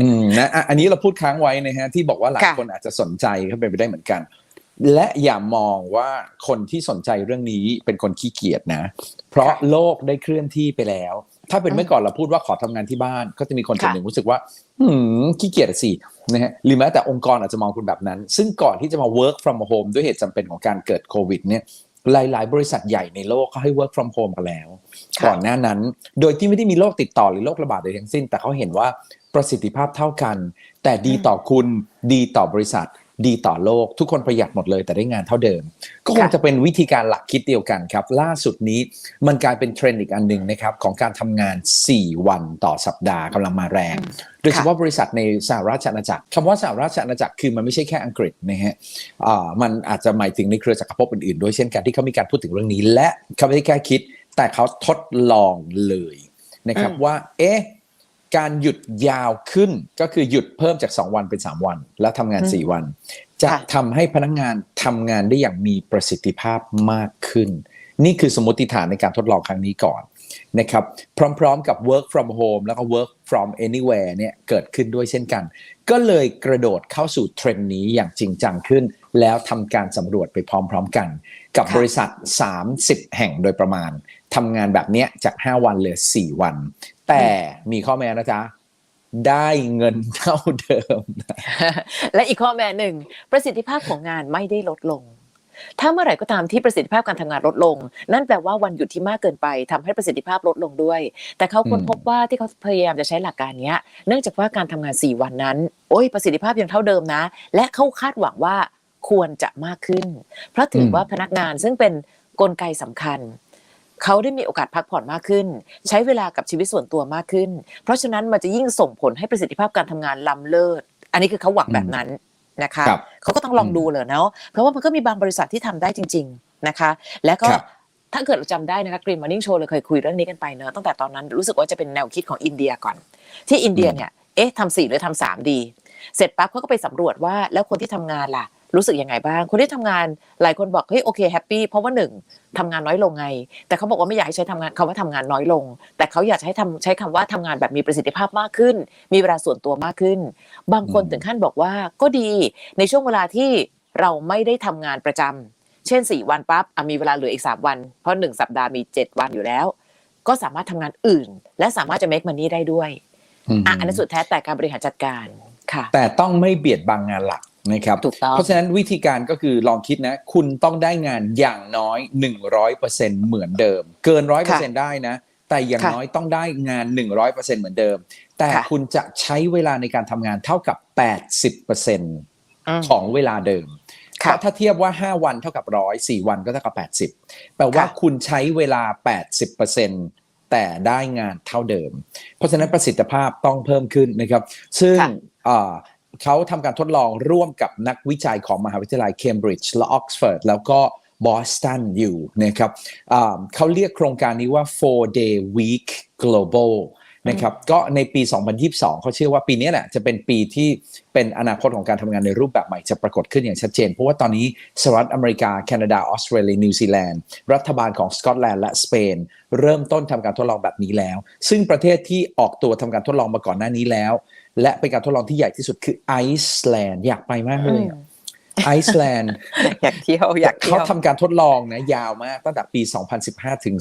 อืมนะอะอันนี้เราพูดค้างไว้นะฮะที่บอกว่าหลายค่ะคนอาจจะสนใจก็เป็นไปได้เหมือนกัน และอย่ามองว่าคนที่สนใจเรื่องนี้เป็นคนขี้เกียจนะ เพราะโลกได้เคลื่อนที่ไปแล้ว ถ้าเป็นเมื่อก่อนเราพูดว่าขอทำงานที่บ้าน ก็จะมีคนส่วนหนึ่งรู้สึกว่าหืมขี้เกียจอะสินะฮะหรือแม้แต่องค์กรอาจจะมองคุณแบบนั้น ซึ่งก่อนที่จะมา work from home ด้วยเหตุจำเป็นของการเกิดโควิดเนี่ย หลาย ๆ บริษัทใหญ่ในโลกเขาให้ work from home กันแล้วค่ะก่อนหน้านั้น โดยที่ไม่ได้มีโรคติดต่อหรือโรคระบาดใดทั้งสิ้น แต่เขาเห็นว่าประสิทธิภาพเท่ากัน แต่ดีต่อคุณดีต่อบริษัท ดีต่อโลก ทุกคนประหยัดหมดเลยแต่ได้งานเท่าเดิม ก็คงค่ะจะเป็นวิธีการหลักคิดเดียวกันครับ ล่าสุดนี้มันกลายเป็นเทรนด์อีกอันหนึ่งนะครับของการทำงาน 4 วันต่อสัปดาห์กำลังมาแรง โดยเฉพาะบริษัทในสหราชอาณาจักรคำว่าสหราชอาณาจักรคือมันไม่ใช่แค่อังกฤษนะฮะอ่ามันอาจจะหมายถึงในเครือจักรภพอื่นๆด้วยเช่นกันที่เขามีการพูดถึงเรื่องนี้ และเขาไม่ได้แค่คิด แต่เขาทดลองเลยนะครับอืมว่าเอ๊ะ การหยุดยาวขึ้นก็คือหยุดเพิ่มจาก 2 วันเป็น 3 วัน แล้วทำงาน 4 วัน จะค่ะทำให้พนักงานทำงานได้อย่างมีประสิทธิภาพมากขึ้น นี่คือสมมติฐานในการทดลองครั้งนี้ก่อนนะครับพร้อมๆกับ work from home แล้วก็ work from anywhere เนี่ยเกิดขึ้นด้วยเช่นกัน ก็เลยกระโดดเข้าสู่เทรนด์นี้อย่างจริงจังขึ้น แล้วทำการสำรวจไปพร้อม ๆ กัน กับค่ะบริษัท 30 แห่งโดยประมาณทำงานแบบเนี้ยจาก 5 วันเหลือ 4 วัน แต่มีข้อแม้นะจ๊ะได้เงินเท่าเดิม และอีกข้อแม้หนึ่งประสิทธิภาพของงานไม่ได้ลดลง ถ้าเมื่อไหร่ก็ตามที่ประสิทธิภาพการทำงานลดลง นั่นแปลว่าวันหยุดที่มากเกินไปทำให้ประสิทธิภาพลดลงด้วย แต่เขาค้นอืมพบว่าที่เขาพยายามจะใช้หลักการเนี้ยเนื่องจากว่าการทำงาน 4 วันนั้น โอ้ยประสิทธิภาพยังเท่าเดิมนะ และเขาคาดหวังว่า ควรจะมากขึ้น เพราะถือว่าพนักงานซึ่งเป็นกลไกสำคัญ เขาได้มีโอกาสพักผ่อนมากขึ้น ใช้เวลากับชีวิตส่วนตัวมากขึ้น เพราะฉะนั้นมันจะยิ่งส่งผลให้ประสิทธิภาพการทำงานล้ำเลิศ อันนี้คือเขาหวังแบบนั้นนะคะครับเขาก็ต้องลองดูเลยเนาะเพราะว่ามันก็มีบางบริษัทที่ทำได้จริง ๆนะคะ และก็ครับถ้าเกิดเราจำได้นะคะกรีนมอร์นิ่งโชว์เราเคยคุยเรื่องนี้กันไปเนอะตั้งแต่ตอนนั้นรู้สึกว่าจะเป็นแนวคิดของอินเดียก่อน ที่อินเดียเนี่ยเอ๊ะทำสี่หรือทำสามดี เสร็จปั๊บเขาก็ไปสำรวจว่าแล้วคนที่ทำงานล่ะ รู้สึกยังไงบ้าง คนที่ทำงานหลายคนบอกเฮ้ยโอเคแฮปปี้เพราะว่าหนึ่งทำงานน้อยลงไง แต่เขาบอกว่าไม่อยากให้ใช้ทำงานคำว่าทำงานน้อยลง แต่เขาอยากจะให้ทำใช้คำว่าทำงานแบบมีประสิทธิภาพมากขึ้น มีเวลาส่วนตัวมากขึ้น บางคนอืมถึงขั้นบอกว่าก็ดีในช่วงเวลาที่เราไม่ได้ทำงานประจำเช่น 4 วันปั๊บอะมีเวลาเหลืออีก 3 วัน เพราะ 1 สัปดาห์มี 7 วันอยู่แล้ว ก็สามารถทำงานอื่น และสามารถจะ make money ได้ด้วยมอะอันนั้นสุดแท้แต่การบริหารจัดการค่ะ แต่ต้องไม่เบียดบังงานหลัก นะครับถูกต้องเพราะฉะนั้นวิธีการก็คือลองคิดนะ คุณต้องได้งานอย่างน้อย 100%เหมือนเดิม เกิน 100%ได้นะ แต่อย่างค่ะน้อยต้องได้งาน 100%เหมือนเดิม แต่ค่ะคุณจะใช้เวลาในการทำงานเท่ากับ 80%มของเวลาเดิมเพค่ะราะถ้าเทียบว่า 5 วันเท่ากับร้อย4วันก็เท่ากับ 80 แปลว่าค่ะคุณใช้เวลา 80%แต่ได้งานเท่าเดิม เพราะฉะนั้นประสิทธิภาพต้องเพิ่มขึ้นนะครับ ซึ่งค่ะอ่า เขาทำการทดลองร่วมกับนักวิจัยของมหาวิทยาลัยเคมบริดจ์และออกซฟอร์ดแล้วก็บอสตันอยู่นะครับเขาเรียกโครงการนี้ว่า four day week global นะครับก็ในปี 2022 เขาเชื่อว่าปีนี้แหละจะเป็นปีที่เป็นอนาคตของการทำงานในรูปแบบใหม่จะปรากฏขึ้นอย่างชัดเจน เพราะว่าตอนนี้สหรัฐอเมริกา แคนาดา ออสเตรเลีย นิวซีแลนด์ รัฐบาลของสกอตแลนด์และสเปน เริ่มต้นทำการทดลองแบบนี้แล้ว ซึ่งประเทศที่ออกตัวทำการทดลองมาก่อนหน้านี้แล้ว และเป็นการทดลองที่ใหญ่ที่สุดคือไอซ์แลนด์อยากไปมากเลยอะ ไอซ์แลนด์อยากเที่ยวอยากเที่เขายวทำการทดลองนะยาวมากตั้งแต่ปี 2015 ถึง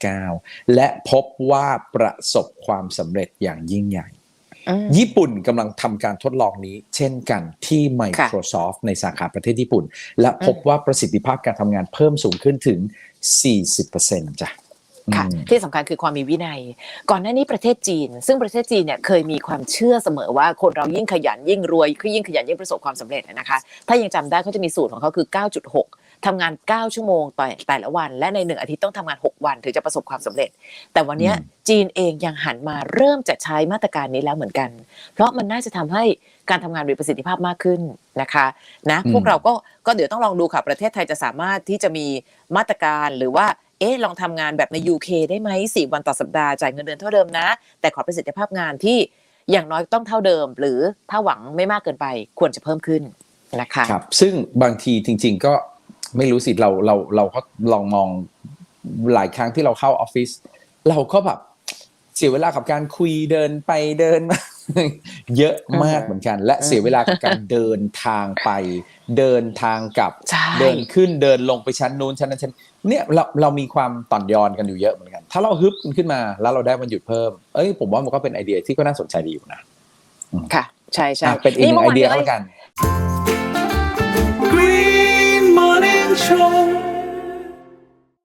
2019 และพบว่าประสบความสำเร็จอย่างยิ่งใหญ่อืมญี่ปุ่นกำลังทำการทดลองนี้ เช่นกันที่ Microsoft ในสาขาประเทศญี่ปุ่น และพบว่าประสิทธิภาพการทำงานเพิ่มสูงขึ้นถึง 40%จ้ะ ค่ะอืมที่สำคัญคือความมีวินัย ก่อนหน้านี้ประเทศจีน ซึ่งประเทศจีนเนี่ยเคยมีความเชื่อเสมอว่าคนเรายิ่งขยันยิ่งรวยคือยิ่งขยันยิ่งประสบความสำเร็จนะคะ ถ้ายังจำได้เขาจะมีสูตรของเขาคือ 9.6ทำงาน 9 ชั่วโมงต่อแต่ละวัน และในหนึ่งอาทิตย์ต้องทำงาน 6 วันถึงจะประสบความสำเร็จ แต่วันเนี้ยอืมจีนเองยังหันมาเริ่มจะใช้มาตรการนี้แล้วเหมือนกัน เพราะมันน่าจะทำให้การทำงานมีประสิทธิภาพมากขึ้นนะคะนะอืมพวกเราก็ก็เดี๋ยวต้องลองดูค่ะประเทศไทยจะสามารถที่จะมีมาตรการหรือว่า เอ๊ะลองทำงานแบบใน UK ได้ไหมสี่วันต่อสัปดาห์จ่ายเงินเดือนเท่าเดิมนะ แต่ขอประสิทธิภาพงานที่อย่างน้อยต้องเท่าเดิม หรือถ้าหวังไม่มากเกินไปควรจะเพิ่มขึ้นนะคะครับซึ่งบางทีจริง ๆ ก็ไม่รู้สิเราเราเราก็ลองมองหลายครั้งที่เราเข้าออฟฟิศเราก็แบบเสียเวลากับการคุยเดินไปเดินมา เยอะมากเหมือนกัน และเสียเวลากับการเดินทางไป เดินทางกลับใช่เดินขึ้นเดินลงไปชั้นนู้นชั้นนั้นชั้นเนี่ยเราเรามีความต่อนยอนกันอยู่เยอะเหมือนกัน ถ้าเราฮึบมันขึ้นมาแล้วเราได้วันหยุดเพิ่มเอ้ยผมว่ามันก็เป็นไอเดียที่ก็น่าสนใจดีอยู่นะค่ะ ใช่ใช่อะเป็นอีกหนึ่งไอเดียก็มื่แล้วกัน Green Morning Show